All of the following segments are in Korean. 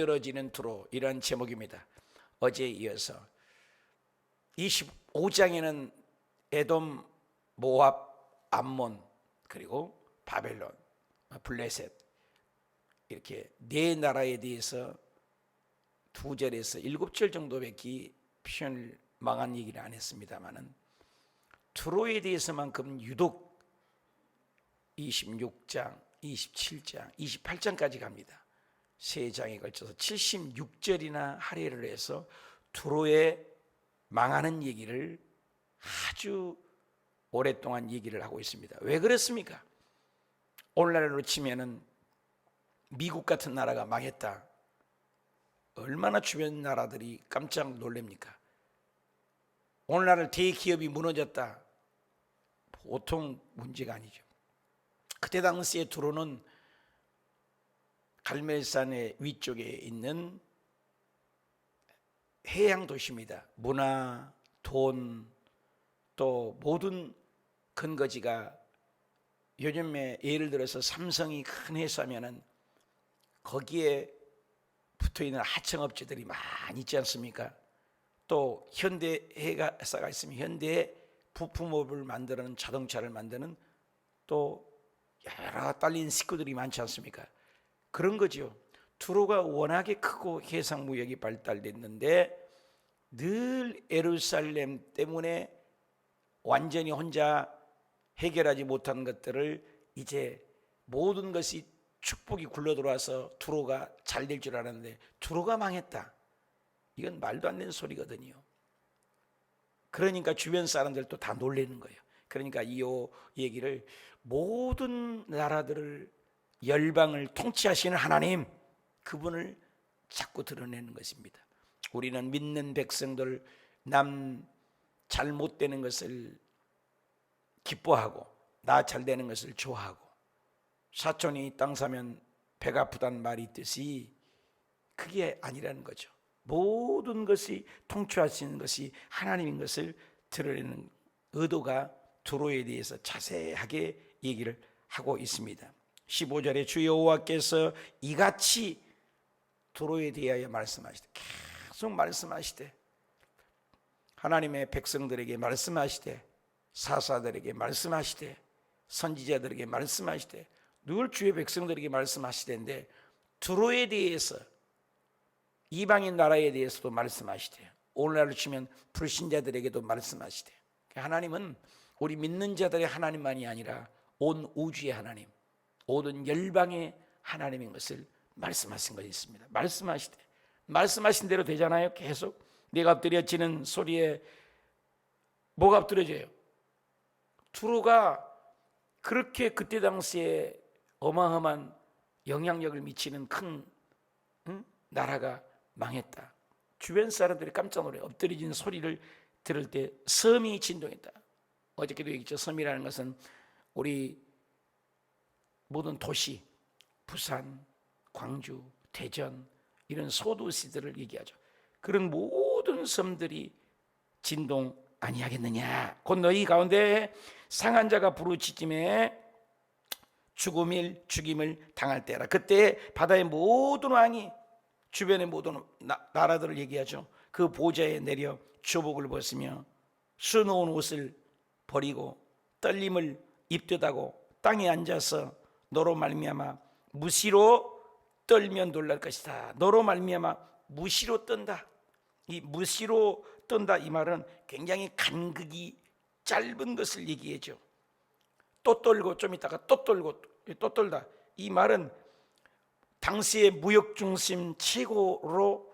엎드러지는 두로 이런 제목입니다. 어제에 이어서 25장에는 에돔, 모압, 암몬 그리고 바벨론, 블레셋 이렇게 네 나라에 대해서 두 절에서 일곱 절 정도밖에 표현을 망한 얘기를 안 했습니다만은 두로에 대해서만큼 유독 26장, 27장, 28장까지 갑니다. 세 장에 걸쳐서 76절이나 할애를 해서 두로의 망하는 얘기를 아주 오랫동안 얘기를 하고 있습니다. 왜 그렇습니까? 오늘날로 치면은 미국 같은 나라가 망했다. 얼마나 주변 나라들이 깜짝 놀랍니까? 오늘날 대기업이 무너졌다. 보통 문제가 아니죠. 그때 당시에 두로는 갈멜산의 위쪽에 있는 해양 도시입니다. 문화, 돈, 또 모든 근거지가 요즘에 예를 들어서 삼성이 큰 회사면은 거기에 붙어 있는 하청업체들이 많이 있지 않습니까? 또 현대 회사가 있으면 현대 부품업을 만드는 자동차를 만드는 또 여러 딸린 식구들이 많지 않습니까? 그런 거죠. 투로가 워낙에 크고 해상 무역이 발달됐는데 늘 에루살렘 때문에 완전히 혼자 해결하지 못한 것들을 이제 모든 것이 축복이 굴러 들어와서 투로가 잘 될 줄 알았는데 투로가 망했다. 이건 말도 안 되는 소리거든요. 그러니까 주변 사람들도 다 놀라는 거예요. 그러니까 이 얘기를 모든 나라들을 열방을 통치하시는 하나님 그분을 자꾸 드러내는 것입니다. 우리는 믿는 백성들 남 잘못되는 것을 기뻐하고 나 잘되는 것을 좋아하고 사촌이 땅 사면 배가 아프단 말이 있듯이 그게 아니라는 거죠. 모든 것이 통치하시는 것이 하나님인 것을 드러내는 의도가 두로에 대해서 자세하게 얘기를 하고 있습니다. 15절에 주 여호와께서 이같이 두로에 대하여 말씀하시되 계속 말씀하시되 하나님의 백성들에게 말씀하시되 사사들에게 말씀하시되 선지자들에게 말씀하시되 늘 주의 백성들에게 말씀하시는데 두로에 대해서 이방인 나라에 대해서도 말씀하시되 오늘날로 치면 불신자들에게도 말씀하시되 하나님은 우리 믿는 자들의 하나님만이 아니라 온 우주의 하나님 모든 열방의 하나님인 것을 말씀하신 것이 있습니다 말씀하시되 말씀하신 대로 되잖아요 계속 내가 엎드려지는 소리에 뭐가 엎드려져요 투로가 그렇게 그때 당시에 어마어마한 영향력을 미치는 큰 응? 나라가 망했다. 주변 사람들이 깜짝 놀래 엎드려진 소리를 들을 때 섬이 진동했다. 어저께도 얘기했죠. 섬이라는 것은 우리 모든 도시, 부산, 광주, 대전 이런 소도시들을 얘기하죠. 그런 모든 섬들이 진동 아니하겠느냐. 곧 너희 가운데 상한 자가 부르짖음에 죽음일 죽임을 당할 때라. 그때 바다의 모든 왕이 주변의 모든 나, 라들을 얘기하죠. 그 보좌에 내려 조복을 벗으며 수놓은 옷을 버리고 떨림을 입듯하고 땅에 앉아서 너로 말미암아 무시로 떨면 놀랄 것이다. 너로 말미암아 무시로 떤다. 이 무시로 떤다 이 말은 굉장히 간극이 짧은 것을 얘기해죠. 또 떨고 좀 있다가 또 떨고 또 떨다. 이 말은 당시의 무역 중심 최고로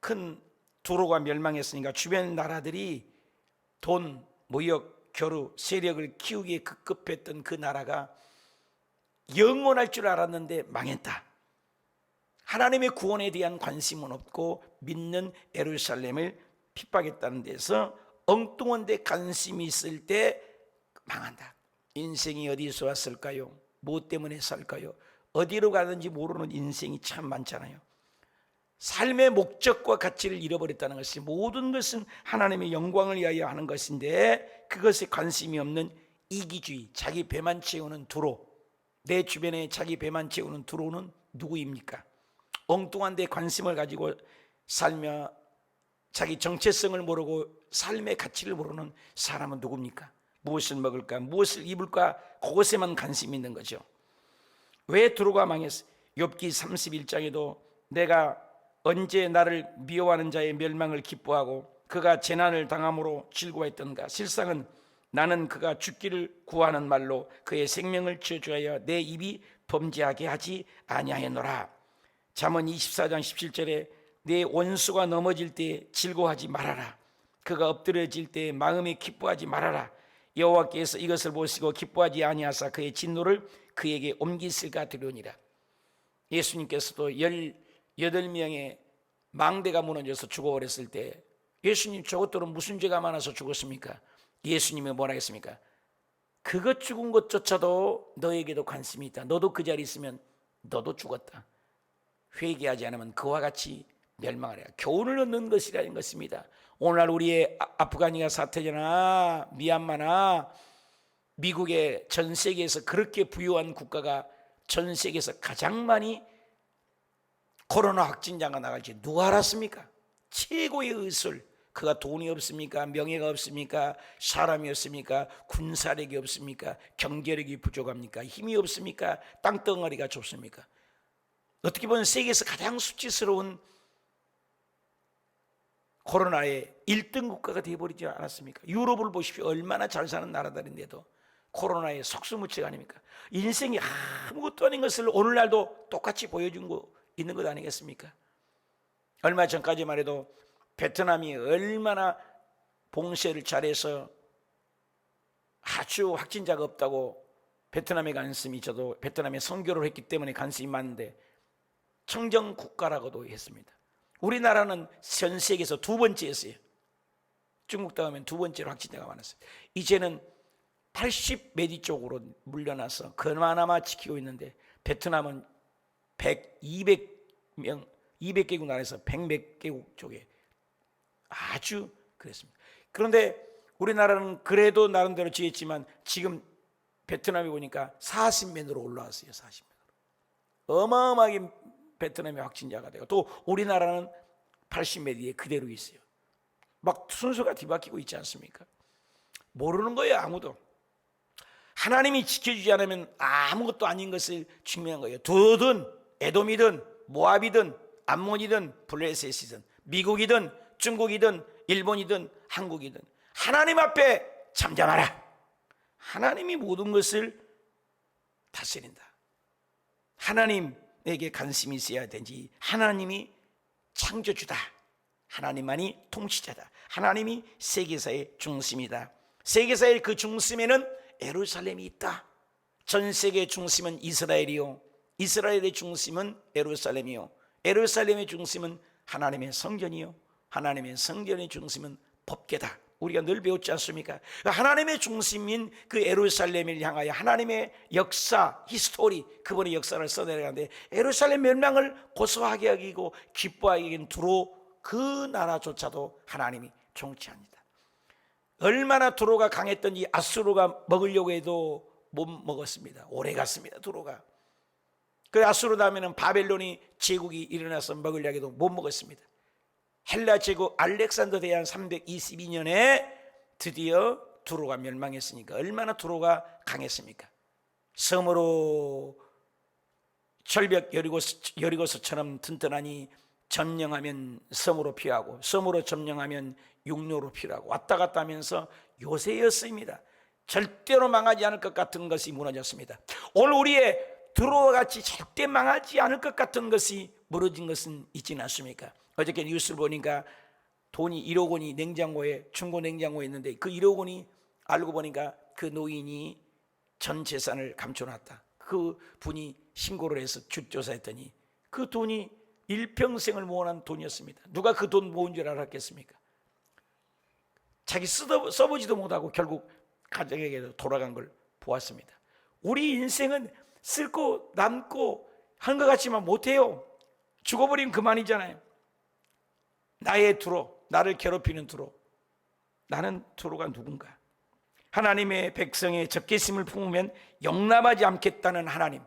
큰 도로가 멸망했으니까 주변 나라들이 돈, 무역, 교류, 세력을 키우기에 급급했던 그 나라가 영원할 줄 알았는데 망했다. 하나님의 구원에 대한 관심은 없고 믿는 에루살렘을 핍박했다는 데서 엉뚱한 데 관심이 있을 때 망한다. 인생이 어디서 왔을까요? 무엇 때문에 살까요? 어디로 가는지 모르는 인생이 참 많잖아요. 삶의 목적과 가치를 잃어버렸다는 것이 모든 것은 하나님의 영광을 위하여 하는 것인데 그것에 관심이 없는 이기주의, 자기 배만 채우는 두로, 내 주변에 자기 배만 채우는 두로는 누구입니까? 엉뚱한 데 관심을 가지고 살며 자기 정체성을 모르고 삶의 가치를 모르는 사람은 누굽니까? 무엇을 먹을까? 무엇을 입을까? 그것에만 관심이 있는 거죠. 왜 두루가 망했어? 욥기 31장에도 내가 언제 나를 미워하는 자의 멸망을 기뻐하고 그가 재난을 당함으로 즐거워했던가? 실상은 나는 그가 죽기를 구하는 말로 그의 생명을 저주하여 내 입이 범죄하게 하지 아니하였노라. 잠언 24장 17절에 내 원수가 넘어질 때 즐거워하지 말아라. 그가 엎드려질 때 마음이 기뻐하지 말아라. 여호와께서 이것을 보시고 기뻐하지 아니하사 그의 진노를 그에게 옮기실까 두려우니라. 예수님께서도 18명의 망대가 무너져서 죽어버렸을 때 예수님 저것들은 무슨 죄가 많아서 죽었습니까? 예수님이 뭐라 했습니까? 그것 죽은 것조차도 너에게도 관심이 있다. 너도 그 자리에 있으면 너도 죽었다. 회개하지 않으면 그와 같이 멸망하리라. 교훈을 얻는 것이라는 것입니다. 오늘날 우리의 아- 아프가니아 사태잖아, 미얀마나 미국의 전 세계에서 그렇게 부유한 국가가 전 세계에서 가장 많이 코로나 확진자가 나갈지 누가 알았습니까? 최고의 의술. 그가 돈이 없습니까? 명예가 없습니까? 사람이 없습니까? 군사력이 없습니까? 경제력이 부족합니까? 힘이 없습니까? 땅덩어리가 좁습니까? 어떻게 보면 세계에서 가장 수치스러운 코로나의 1등 국가가 되어버리지 않았습니까? 유럽을 보십시오. 얼마나 잘 사는 나라들인데도 코로나의 속수무책 아닙니까? 인생이 아무것도 아닌 것을 오늘날도 똑같이 보여준 거 있는 것 아니겠습니까? 얼마 전까지만 해도 베트남이 얼마나 봉쇄를 잘해서 아주 확진자가 없다고 베트남에 관심이 저도 베트남에 선교를 했기 때문에 관심이 많은데 청정 국가라고도 했습니다. 우리나라는 전 세계에서 두 번째였어요. 중국 다음엔 두 번째로 확진자가 많았어요. 이제는 80 메디 쪽으로 물려나서 그나마 지키고 있는데 베트남은 100, 200명, 200개국 나라에서 100몇 개국 쪽에 아주 그랬습니다. 그런데 우리나라는 그래도 나름대로 지었지만 지금 베트남에 보니까 40맨으로 올라왔어요. 40맨으로. 어마어마하게 베트남의 확진자가 되고 또 우리나라는 80매 뒤에 그대로 있어요. 막 순서가 뒤바뀌고 있지 않습니까? 모르는 거예요 아무도. 하나님이 지켜주지 않으면 아무것도 아닌 것을 증명한 거예요. 두든 에돔이든 모압이든 암몬이든 블레셋이든 미국이든 중국이든 일본이든 한국이든 하나님 앞에 잠잠하라. 하나님이 모든 것을 다스린다. 하나님에게 관심이 있어야 되지. 하나님이 창조주다. 하나님만이 통치자다. 하나님이 세계사의 중심이다. 세계사의 그 중심에는 에루살렘이 있다. 전 세계의 중심은 이스라엘이요. 이스라엘의 중심은 에루살렘이요. 에루살렘의 중심은 하나님의 성전이요. 하나님의 성전의 중심은 법계다. 우리가 늘 배웠지 않습니까? 하나님의 중심인 그 에루살렘을 향하여 하나님의 역사, 히스토리, 그분의 역사를 써내려가는데 에루살렘 멸망을 고소하게 여기고 기뻐하게 여긴 두로 그 나라조차도 하나님이 통치합니다. 얼마나 두로가 강했던지 아수르가 먹으려고 해도 못 먹었습니다. 오래 갔습니다. 두로가. 그 아수르 다음에는 바벨론이 제국이 일어나서 먹으려고 해도 못 먹었습니다. 헬라 제국 알렉산더 대한 322년에 드디어 두로가 멸망했으니까 얼마나 두로가 강했습니까? 섬으로 철벽 여리고서, 여리고서 처럼 튼튼하니 점령하면 섬으로 피하고 섬으로 점령하면 육로로 피하고 왔다 갔다 하면서 요새였습니다. 절대로 망하지 않을 것 같은 것이 무너졌습니다. 오늘 우리의 두로와 같이 절대 망하지 않을 것 같은 것이 무너진 것은 있지는 않습니까? 어저께 뉴스를 보니까 돈이 1억 원이 냉장고에 중고 냉장고에 있는데 그 1억 원이 알고 보니까 그 노인이 전 재산을 감춰놨다. 그 분이 신고를 해서 주조사했더니 그 돈이 일평생을 모아놓은 돈이었습니다. 누가 그 돈 모은 줄 알았겠습니까? 자기 쓰다, 써보지도 못하고 결국 가정에게 돌아간 걸 보았습니다. 우리 인생은 쓸고 남고 한것 같지만 못해요. 죽어버리면 그만이잖아요. 나의 두로, 나를 괴롭히는 두로. 나는 두로가 누군가? 하나님의 백성의 적개심을 품으면 용납하지 않겠다는 하나님.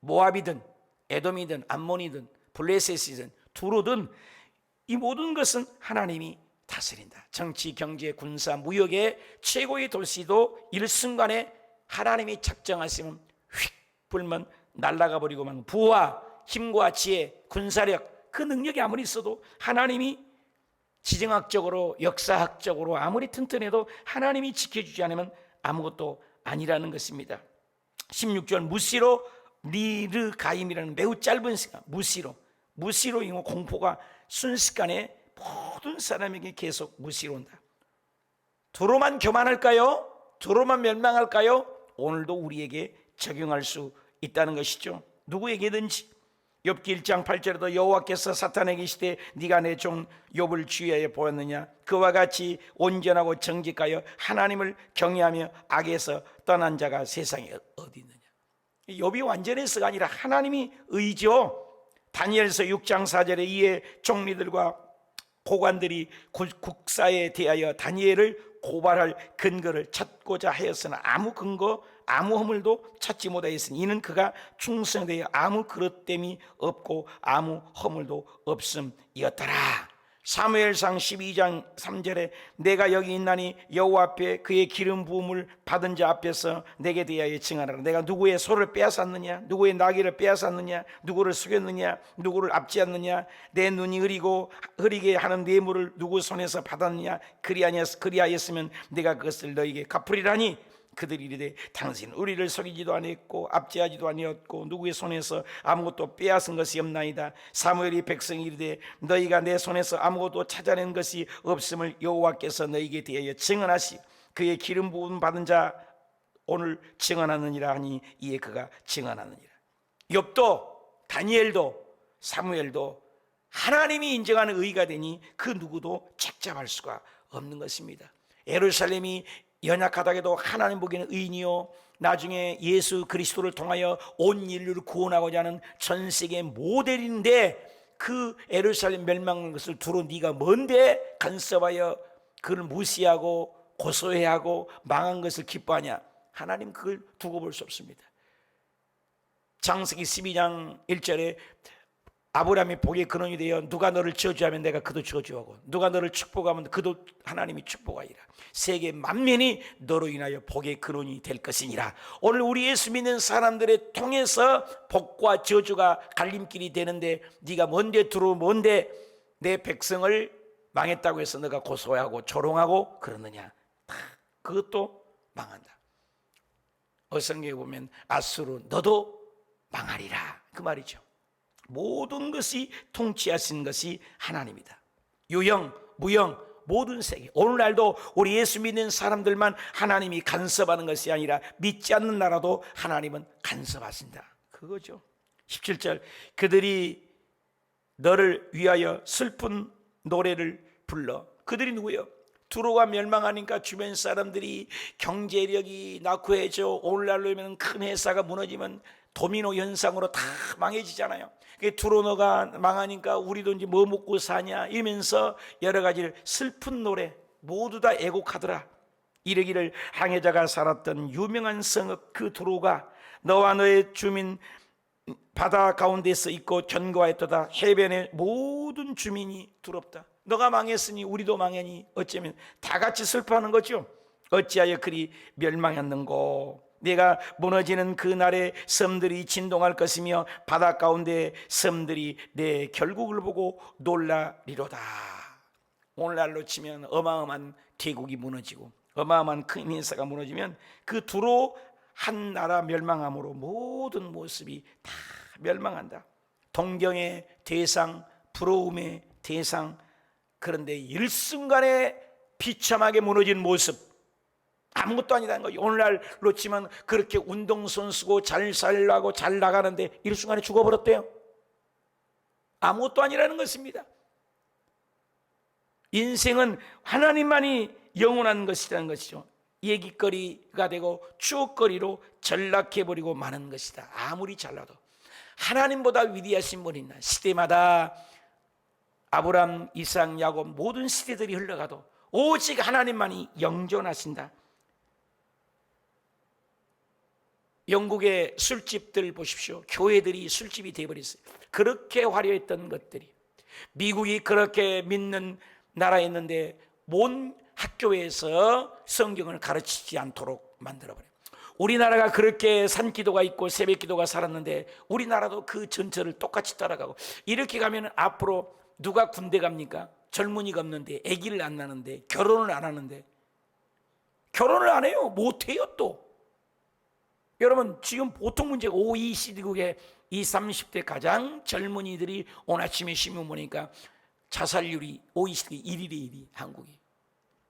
모압이든 에돔이든 암몬이든 블레셋이든 두로든 이 모든 것은 하나님이 다스린다. 정치, 경제, 군사, 무역의 최고의 도시도 일순간에 하나님이 작정하시면 휙 불면 날아가 버리고만 부와 힘과 지혜, 군사력 그 능력이 아무리 있어도 하나님이 지정학적으로 역사학적으로 아무리 튼튼해도 하나님이 지켜주지 않으면 아무것도 아니라는 것입니다. 16절 무시로 니르 가임이라는 매우 짧은 시간 무시로 무시로 이거 공포가 순식간에 모든 사람에게 계속 무시로 온다. 도로만 교만할까요? 도로만 멸망할까요? 오늘도 우리에게 적용할 수 있다는 것이죠. 누구에게든지. 욥기 1장 8절에도 여호와께서 사탄에게 시되 네가 내 종 욥을 주의하여 보았느냐? 그와 같이 온전하고 정직하여 하나님을 경외하며 악에서 떠난 자가 세상에 어디 있느냐? 욥이 완전해서가 아니라 하나님이 의죠. 다니엘서 6장 4절에 이에 총리들과 고관들이 국- 국사에 대하여 다니엘을 고발할 근거를 찾고자 하였으나 아무 근거 아무 허물도 찾지 못하였으니 이는 그가 충성되어 아무 그릇됨이 없고 아무 허물도 없음이었더라. 사무엘상 12장 3절에 내가 여기 있나니 여호와 앞에 그의 기름 부음을 받은 자 앞에서 내게 대하여 증하라. 내가 누구의 소를 빼앗았느냐? 누구의 나귀를 빼앗았느냐? 누구를 속였느냐? 누구를 압지했느냐? 내 눈이 흐리고 흐리게 하는 뇌물을 누구 손에서 받았느냐? 그리하였, 그리하였으면 내가 그것을 너에게 갚으리라니 그들이 이르되 당신 우리를 속이지도 아니했고 압제하지도 아니었고 누구의 손에서 아무것도 빼앗은 것이 없나이다. 사무엘이 백성이 이르되 너희가 내 손에서 아무것도 찾아낸 것이 없음을 여호와께서 너희에게 대하여 증언하시. 그의 기름 부음 받은 자 오늘 증언하느니라 하니 이에 그가 증언하느니라. 욥도 다니엘도 사무엘도 하나님이 인정하는 의가 되니 그 누구도 책잡할 수가 없는 것입니다. 예루살렘이 연약하다게도 하나님 보기에는 의인이요 나중에 예수 그리스도를 통하여 온 인류를 구원하고자 하는 전 세계 모델인데 그 예루살렘 멸망한 것을 두루 네가 뭔데 간섭하여 그를 무시하고 고소해하고 망한 것을 기뻐하냐 하나님 그걸 두고 볼 수 없습니다. 장세기 12장 1절에 아브라함이 복의 근원이 되어 누가 너를 저주하면 내가 그도 저주하고 누가 너를 축복하면 그도 하나님이 축복하리라. 세계 만면이 너로 인하여 복의 근원이 될 것이니라. 오늘 우리 예수 믿는 사람들의 통해서 복과 저주가 갈림길이 되는데 네가 뭔데 들어 뭔데 내 백성을 망했다고 해서 너가 고소하고 조롱하고 그러느냐? 다 그것도 망한다. 어성경에 보면 아수르 너도 망하리라. 그 말이죠 모든 것이 통치하신 것이 하나님이다. 유형, 무형, 모든 세계. 오늘날도 우리 예수 믿는 사람들만 하나님이 간섭하는 것이 아니라 믿지 않는 나라도 하나님은 간섭하신다. 그거죠. 17절. 그들이 너를 위하여 슬픈 노래를 불러. 그들이 누구예요? 두로가 멸망하니까 주변 사람들이 경제력이 낙후해져 오늘날로 큰 회사가 무너지면 도미노 현상으로 다 망해지잖아요. 두로너가 망하니까 우리도 이제 뭐 먹고 사냐 이러면서 여러 가지 슬픈 노래 모두 다 애곡하더라. 이르기를 항해자가 살았던 유명한 성읍 그 두로가 너와 너의 주민 바다 가운데서 있고 견고하였도다 해변의 모든 주민이 두렵다. 너가 망했으니 우리도 망하니 어쩌면 다 같이 슬퍼하는 거죠. 어찌하여 그리 멸망했는고 내가 무너지는 그날의 섬들이 진동할 것이며 바다 가운데 섬들이 내 결국을 보고 놀라리로다. 오늘날로 치면 어마어마한 대국이 무너지고 어마어마한 큰 인사가 무너지면 그 두로 한 나라 멸망함으로 모든 모습이 다 멸망한다. 동경의 대상, 부러움의 대상, 그런데 일순간에 비참하게 무너진 모습, 아무것도 아니라는 거예요. 오늘날로 치면 그렇게 운동선수고 잘 살라고 잘 나가는데 일순간에 죽어버렸대요. 아무것도 아니라는 것입니다. 인생은 하나님만이 영원한 것이라는 것이죠. 얘기거리가 되고 추억거리로 전락해버리고 마는 것이다. 아무리 잘나도. 하나님보다 위대하신 분이 있나. 시대마다 아브람, 이삭, 야곱 모든 시대들이 흘러가도 오직 하나님만이 영존하신다. 영국의 술집들 보십시오. 교회들이 술집이 되어버렸어요. 그렇게 화려했던 것들이 미국이 그렇게 믿는 나라였는데 뭔 학교에서 성경을 가르치지 않도록 만들어버려요. 우리나라가 그렇게 산기도가 있고 새벽기도가 살았는데 우리나라도 그 전철을 똑같이 따라가고 이렇게 가면 앞으로 누가 군대 갑니까? 젊은이가 없는데 아기를 안 낳는데 결혼을 안 하는데 결혼을 안 해요. 못 해요 또. 여러분 지금 보통 문제가 OECD국의 20, 30대 가장 젊은이들이 오늘 아침에 신문 보니까 자살률이 OECD 1위래 1위 한국이.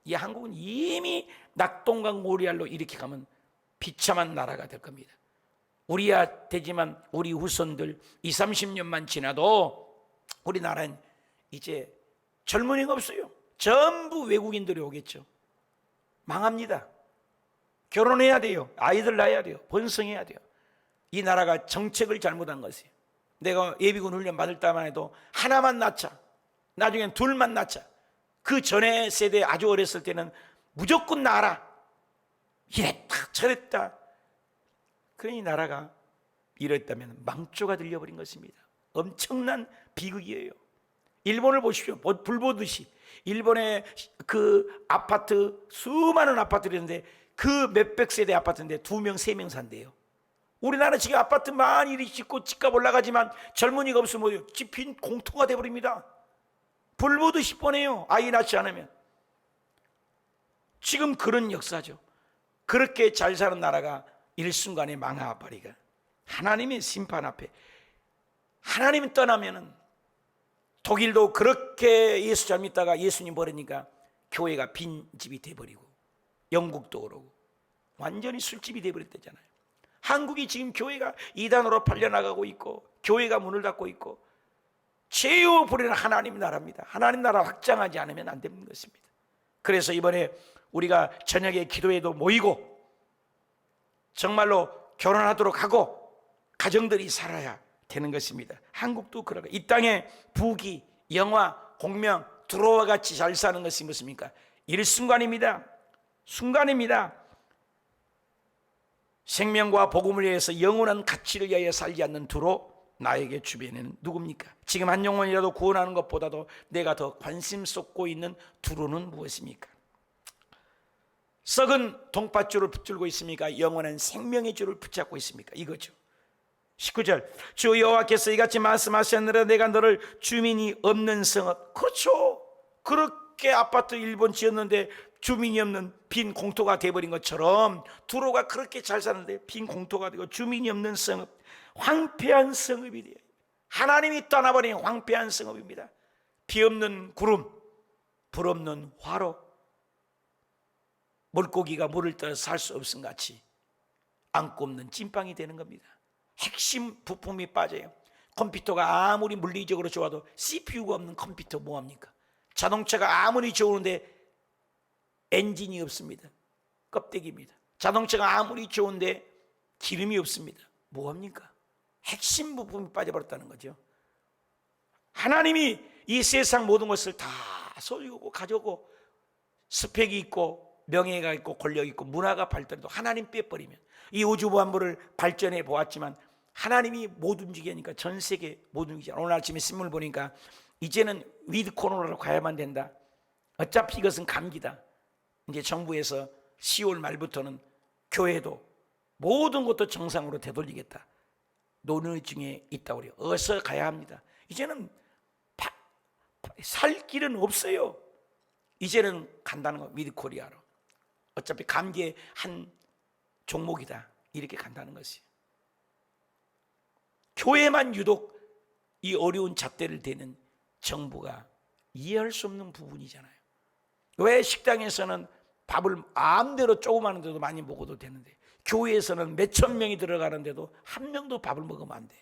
이 한국은 이미 낙동강 오리알로 이렇게 가면 비참한 나라가 될 겁니다. 우리야 되지만 우리 후손들 20, 30년만 지나도 우리나라는 이제 젊은이가 없어요. 전부 외국인들이 오겠죠. 망합니다. 결혼해야 돼요. 아이들 낳아야 돼요. 번성해야 돼요. 이 나라가 정책을 잘못한 것이에요. 내가 예비군 훈련 받을 때만 해도 하나만 낳자. 나중엔 둘만 낳자. 그 전에 세대 아주 어렸을 때는 무조건 낳아라. 이랬다 저랬다. 그러니 나라가 이랬다면 망조가 들려버린 것입니다. 엄청난 비극이에요. 일본을 보십시오. 불 보듯이 일본의 그 아파트 수많은 아파트를 있는데 그 몇백 세대 아파트인데 두 명, 세 명 산대요. 우리나라 지금 아파트 많이 짓고 집값 올라가지만 젊은이가 없으면 집빈 공터가 돼버립니다. 불 보듯이 뻔해요. 아이 낳지 않으면. 지금 그런 역사죠. 그렇게 잘 사는 나라가 일순간에 망해버리가 하나님의 심판 앞에 하나님 떠나면은 독일도 그렇게 예수 잘 믿다가 예수님 버리니까 교회가 빈집이 돼버리고 영국도 그러고 완전히 술집이 돼버렸다잖아요. 한국이 지금 교회가 이단으로 팔려나가고 있고 교회가 문을 닫고 있고 죄요 부리는 하나님 나라입니다. 하나님 나라 확장하지 않으면 안 되는 것입니다. 그래서 이번에 우리가 저녁에 기도회도 모이고 정말로 결혼하도록 하고 가정들이 살아야 되는 것입니다. 한국도 그러고 이 땅에 부귀, 영화, 공명, 두로와 같이 잘 사는 것이 무엇입니까? 일순간입니다. 순간입니다. 생명과 복음을 위해서 영원한 가치를 위하여 살지 않는 두로 나에게 주변에는 누굽니까? 지금 한 영혼이라도 구원하는 것보다도 내가 더 관심 쏟고 있는 두로는 무엇입니까? 썩은 동파줄을 붙들고 있습니까? 영원한 생명의 줄을 붙잡고 있습니까? 이거죠. 19절 주 여호와께서 이같이 말씀하셨느라 내가 너를 주민이 없는 성읍 그렇죠 그렇게 아파트 일본 지었는데 주민이 없는 빈 공터가 돼버린 것처럼 두로가 그렇게 잘 사는데 빈 공터가 되고 주민이 없는 성읍 황폐한 성읍이 돼요 하나님이 떠나버린 황폐한 성읍입니다 비 없는 구름 불 없는 화로 물고기가 물을 떠서 살수 없음 같이 안고 없는 찐빵이 되는 겁니다 핵심 부품이 빠져요. 컴퓨터가 아무리 물리적으로 좋아도 CPU가 없는 컴퓨터 뭐합니까? 자동차가 아무리 좋은데 엔진이 없습니다. 껍데기입니다. 자동차가 아무리 좋은데 기름이 없습니다. 뭐합니까? 핵심 부품이 빠져버렸다는 거죠. 하나님이 이 세상 모든 것을 다 소유하고 가져오고 스펙이 있고 명예가 있고 권력이 있고 문화가 발달해도 하나님 빼버리면 이 우주 만물을 발전해 보았지만 하나님이 못 움직이니까 전 세계 못 움직이잖아. 오늘 아침에 신문을 보니까 이제는 위드 코로나로 가야만 된다. 어차피 이것은 감기다. 이제 정부에서 10월 말부터는 교회도 모든 것도 정상으로 되돌리겠다. 논의 중에 있다고 그래요. 어서 가야 합니다. 이제는 파, 살 길은 없어요. 이제는 간다는 거 위드 코리아로. 어차피 감기의 한 종목이다. 이렇게 간다는 것이에요. 교회만 유독 이 어려운 잣대를 대는 정부가 이해할 수 없는 부분이잖아요. 왜 식당에서는 밥을 마음대로 조그마한 데도 많이 먹어도 되는데 교회에서는 몇천 명이 들어가는데도 한 명도 밥을 먹으면 안 돼.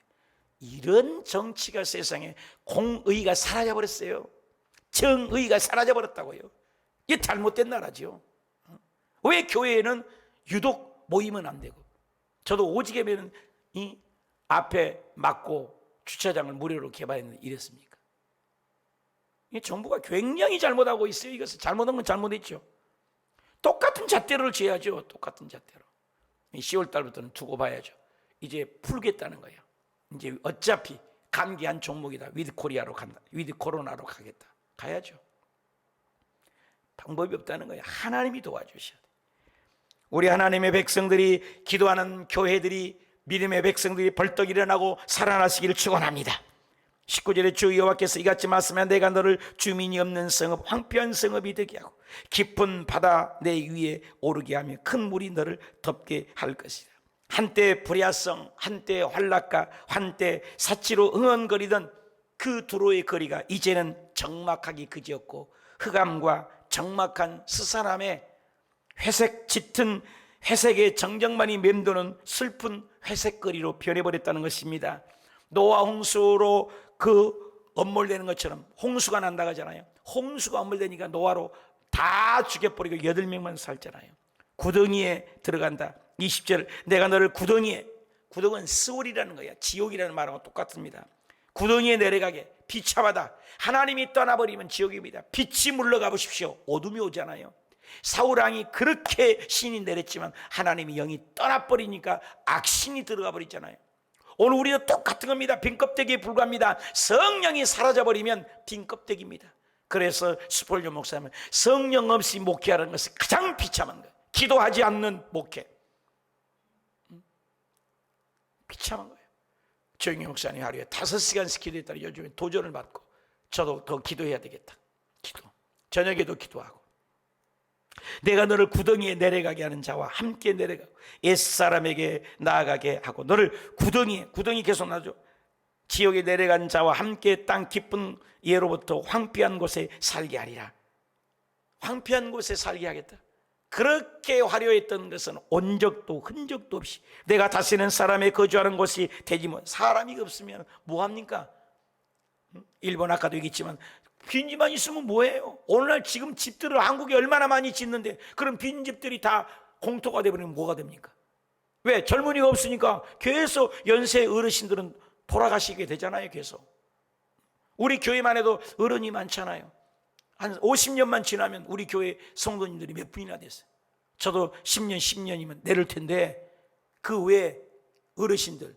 이런 정치가 세상에 공의가 사라져 버렸어요. 정의가 사라져 버렸다고요. 이게 잘못된 나라죠. 왜 교회에는 유독 모이면 안 되고 저도 오지게 면 이 앞에 막고 주차장을 무료로 개발했는데 이랬습니까? 이 정부가 굉장히 잘못하고 있어요. 이것을 잘못한 건 잘못했죠. 똑같은 잣대를 져야죠. 똑같은 잣대로. 10월 달부터는 두고 봐야죠. 이제 풀겠다는 거예요. 이제 어차피 감기한 종목이다. 위드 코리아로 간다. 위드 코로나로 가겠다. 가야죠. 방법이 없다는 거예요. 하나님이 도와주셔야 돼. 우리 하나님의 백성들이 기도하는 교회들이 믿음의 백성들이 벌떡 일어나고 살아나시기를 축원합니다. 19절에 주 여호와께서 이같이 말씀하면 내가 너를 주민이 없는 성읍 황폐한 성읍이 되게 하고 깊은 바다 내 위에 오르게 하며 큰 물이 너를 덮게 할 것이다. 한때 불야성, 한때 환락과 한때 사치로 응언거리던 그 두로의 거리가 이제는 적막하기 그지없고 흑암과 적막한 스산함에 회색 짙은 회색의 정적만이 맴도는 슬픈 회색거리로 변해버렸다는 것입니다. 노아 홍수로 그 엄몰되는 것처럼 홍수가 난다 하잖아요. 홍수가 엄몰되니까 노아로 다 죽여버리고 여덟 명만 살잖아요. 구덩이에 들어간다. 20절 내가 너를 구덩이에 구덩은 스월이라는 거야. 지옥이라는 말하고 똑같습니다. 구덩이에 내려가게 비참하다. 하나님이 떠나버리면 지옥입니다. 빛이 물러가 보십시오. 어둠이 오잖아요. 사우랑이 그렇게 신이 내렸지만 하나님이 영이 떠나버리니까 악신이 들어가 버리잖아요. 오늘 우리도 똑같은 겁니다. 빈 껍데기에 불과합니다. 성령이 사라져버리면 빈 껍데기입니다. 그래서 스폴조 목사님은 성령 없이 목회하는 것은 가장 비참한 거예요. 기도하지 않는 목회. 음? 비참한 거예요. 조영희 목사님 하루에 다섯 시간씩 기도했다니 요즘에 도전을 받고 저도 더 기도해야 되겠다. 기도. 저녁에도 기도하고. 내가 너를 구덩이에 내려가게 하는 자와 함께 내려가고 옛사람에게 나아가게 하고 너를 구덩이에 구덩이 계속 나죠 지옥에 내려간 자와 함께 땅 깊은 예로부터 황폐한 곳에 살게 하리라. 황폐한 곳에 살게 하겠다. 그렇게 화려했던 것은 온 적도 흔적도 없이 내가 다시는 사람의 거주하는 곳이 되지 뭐 사람이 없으면 뭐 합니까? 일본 아까도 얘기했지만 빈집만 있으면 뭐해요? 오늘날 지금 집들을 한국에 얼마나 많이 짓는데 그럼 빈집들이 다 공터가 되버리면 뭐가 됩니까? 왜? 젊은이가 없으니까 계속 연세 어르신들은 돌아가시게 되잖아요 계속 우리 교회만 해도 어른이 많잖아요 한 50년만 지나면 우리 교회 성도님들이 몇 분이나 됐어요 저도 10년 10년이면 내릴 텐데 그 외에 어르신들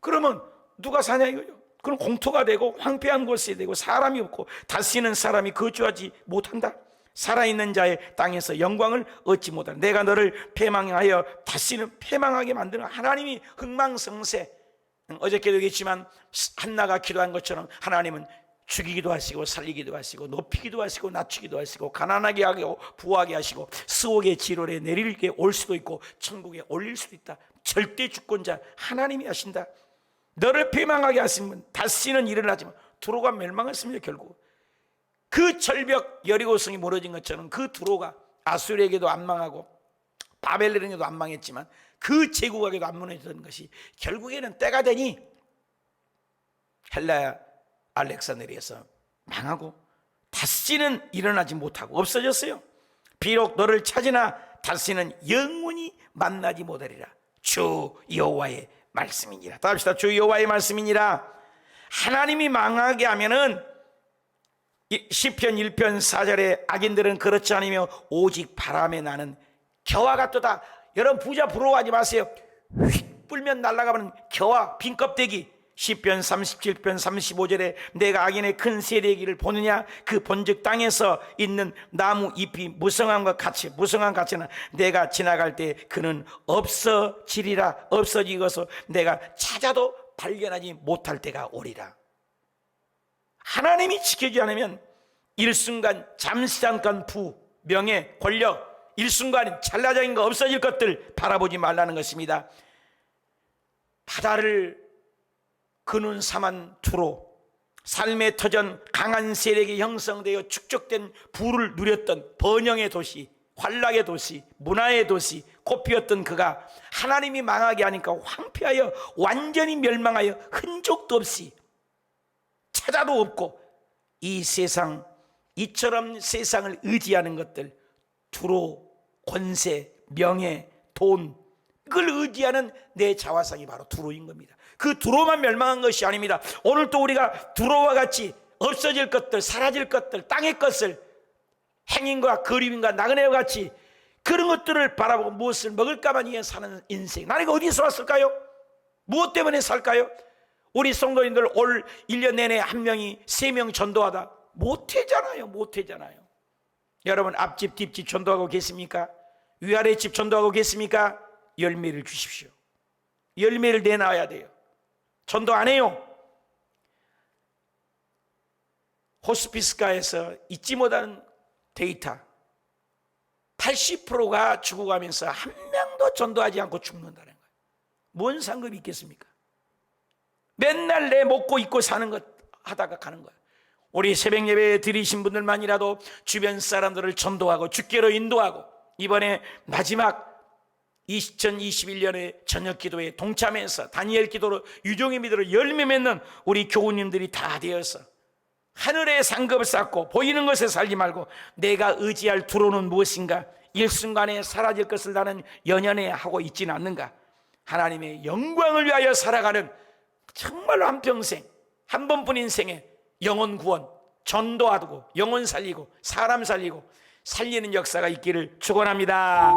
그러면 누가 사냐 이거죠 그럼 공터가 되고 황폐한 곳이 되고 사람이 없고 다시는 사람이 거주하지 못한다. 살아있는 자의 땅에서 영광을 얻지 못한다. 내가 너를 패망하여 다시는 패망하게 만드는 하나님이 흥망성쇠. 어저께도 얘기했지만 한나가 기도한 것처럼 하나님은 죽이기도 하시고 살리기도 하시고 높이기도 하시고 낮추기도 하시고 가난하게 하고 부하게 하시고 스옥의 지롤에 내릴게 올 수도 있고 천국에 올릴 수도 있다. 절대 주권자 하나님이 하신다. 너를 패망하게 하시면 다시는 일어나지만 두로가 멸망했습니다 결국. 그 절벽 여리고성이 무너진 것처럼 그 두로가 아수르에게도 안 망하고 바벨론에게도 안 망했지만 그 제국에게도 안 무너졌던 것이 결국에는 때가 되니 헬라 알렉산드리에서 망하고 다시는 일어나지 못하고 없어졌어요. 비록 너를 찾으나 다시는 영원히 만나지 못하리라. 주 여호와의 말씀이니라. 다 합시다. 주 여호와의 말씀이니라. 하나님이 망하게 하면은 시편 1편 4절에 악인들은 그렇지 않으며 오직 바람에 나는 겨와 같도다. 여러분 부자 부러워하지 마세요. 휙 불면 날아가는 겨와 빈 껍데기. 시편 37편 35절에 내가 악인의 큰 세례기를 보느냐? 그 본즉 땅에서 있는 나무 잎이 무성함과 같이 무성한 같이는 내가 지나갈 때 그는 없어지리라. 없어지고서 내가 찾아도 발견하지 못할 때가 오리라. 하나님이 지켜주지 않으면 일순간 잠시 잠깐 부 명예 권력 일순간 찰나적인 거 없어질 것들 바라보지 말라는 것입니다. 바다를 그눈 사만 투로 삶의 터전 강한 세력이 형성되어 축적된 부를 누렸던 번영의 도시, 환락의 도시, 문화의 도시, 꽃피었던 그가 하나님이 망하게 하니까 황폐하여 완전히 멸망하여 흔적도 없이 찾아도 없고 이 세상 이처럼 세상을 의지하는 것들 두로 권세, 명예, 돈 그걸 의지하는 내 자화상이 바로 두로인 겁니다. 그 두로만 멸망한 것이 아닙니다. 오늘 또 우리가 두로와 같이 없어질 것들, 사라질 것들, 땅의 것을 행인과 그림인과 나그네와 같이 그런 것들을 바라보고 무엇을 먹을까만 위해 사는 인생. 나는 어디서 왔을까요? 무엇 때문에 살까요? 우리 성도님들 올 1년 내내 한 명이 세 명 전도하다 못하잖아요. 못하잖아요. 여러분 앞집 뒷집 전도하고 계십니까? 위아래 집 전도하고 계십니까? 열매를 주십시오. 열매를 내놔야 돼요. 전도 안 해요. 호스피스가에서 잊지 못하는 데이터 80%가 죽어가면서 한 명도 전도하지 않고 죽는다는 거예요. 뭔 상관이 있겠습니까? 맨날 내 먹고 입고 사는 것 하다가 가는 거예요. 우리 새벽 예배 드리신 분들만이라도 주변 사람들을 전도하고 주께로 인도하고 이번에 마지막 2021년의 저녁 기도에 동참해서 다니엘 기도로 유종의 믿음으로 열매 맺는 우리 교우님들이 다 되어서 하늘의 상급을 쌓고 보이는 것에 살지 말고 내가 의지할 두로는 무엇인가 일순간에 사라질 것을 나는 연연해 하고 있지는 않는가 하나님의 영광을 위하여 살아가는 정말로 한평생 한 번뿐 인 생에 영혼 구원 전도하고 영혼 살리고 사람 살리고 살리는 역사가 있기를 축원합니다.